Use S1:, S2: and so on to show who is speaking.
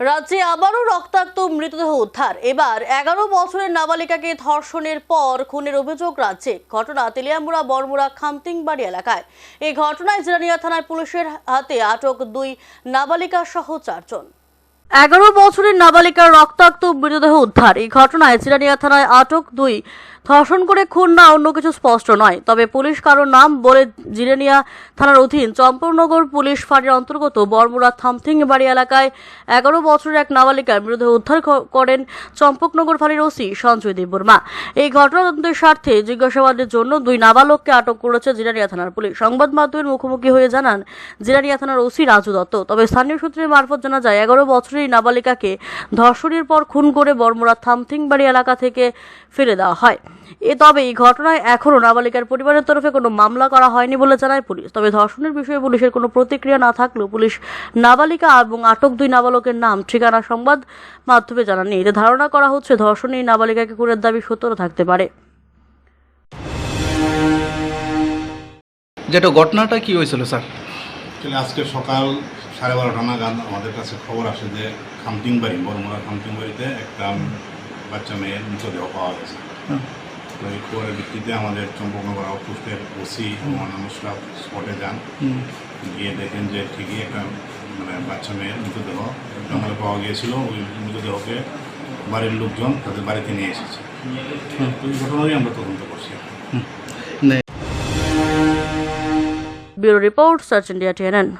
S1: রাজ্যে আবারও রক্তাক্ত মৃতদেহ উদ্ধার। এবার এগারো বছরের নাবালিকাকে ধর্ষণের পর খুনের অভিযোগ রাজ্যে। ঘটনা তেলিয়ামুড়া, বরমুড়া, খামতিংবাড়ি এলাকায়। এই ঘটনায় জিরানিয়া থানায় পুলিশের হাতে আটক দুই নাবালিকা সহ চারজন। এগারো বছরের নাবালিকার রক্তাক্ত মৃতদেহ উদ্ধার। এই ঘটনায় চিরানিয়া থানায় আটক দুই। ধর্ষণ করে খুন না, অন্য কিছু স্পষ্ট নয়। তবে পুলিশ কারোর নাম বলে জিরানিয়া থানার অধীন চম্পকনগর পুলিশ ফাঁড়ির অন্তর্গত বরমুড়া থামথিং বাড়ি এলাকায় এগারো বছরের এক নাবালিকার মৃতদেহ উদ্ধার করেন চম্পকনগর ফাঁড়ির ওসি সঞ্জয় দেববর্মা এই ঘটনা তদন্তের স্বার্থে জিজ্ঞাসাবাদের জন্য দুই নাবালককে আটক করেছে জিরানিয়া থানার পুলিশ। সংবাদ মাধ্যমের মুখোমুখি হয়ে জানান জিরানিয়া থানার ওসি রাজু দত্ত। তবে স্থানীয় সূত্রের মারফত জানা যায়, এগারো বছরের এই নাবালিকাকে ধর্ষণের পর খুন করে বরমুড়া থামথিংবাড়ি এলাকা থেকে ফেলে দেওয়া হয়। এ তবে এই ঘটনায় এখনও নাবালিকার পরিবারের তরফে কোনো মামলা করা হয়নি বলে জানায় পুলিশ। তবে ধর্ষণের বিষয়ে পুলিশের কোনো প্রতিক্রিয়া না থাকলেও পুলিশ নাবালিকা এবং আটক দুই নাবালকের নাম ঠিকানা সংবাদ মাধ্যমে জানাননি। এতে ধারণা করা হচ্ছে ধর্ষণে এই নাবালিকাকে খুনের দাবি সত্যতা থাকতে পারে।
S2: যেটা ঘটনাটা কি হয়েছিল স্যার?
S3: আজকে সকাল সাড়ে বারোটা নাগাদ আমাদের কাছে খবর আসে যে খামতিং বাড়ি বড়মোড়া খামতিং বাড়িতে একটা বাচ্চা মেয়ের মৃতদেহ পাওয়া গেছে। তো এই খবরের ভিত্তিতে আমাদের চম্পকনগর আউটপোস্টের ওসি অন্যান্য স্টাফ স্পটে যান। গিয়ে দেখেন যে ঠিকই একটা মানে বাচ্চা মেয়ের মৃতদেহ জঙ্গলে পাওয়া গিয়েছিল। ওই মৃতদেহকে বাড়ির লোকজন তাদের বাড়িতে নিয়ে এসেছে। তো এই ঘটনারই আমরা তদন্ত করছি।
S2: নে-
S1: bureau report Search India TNN.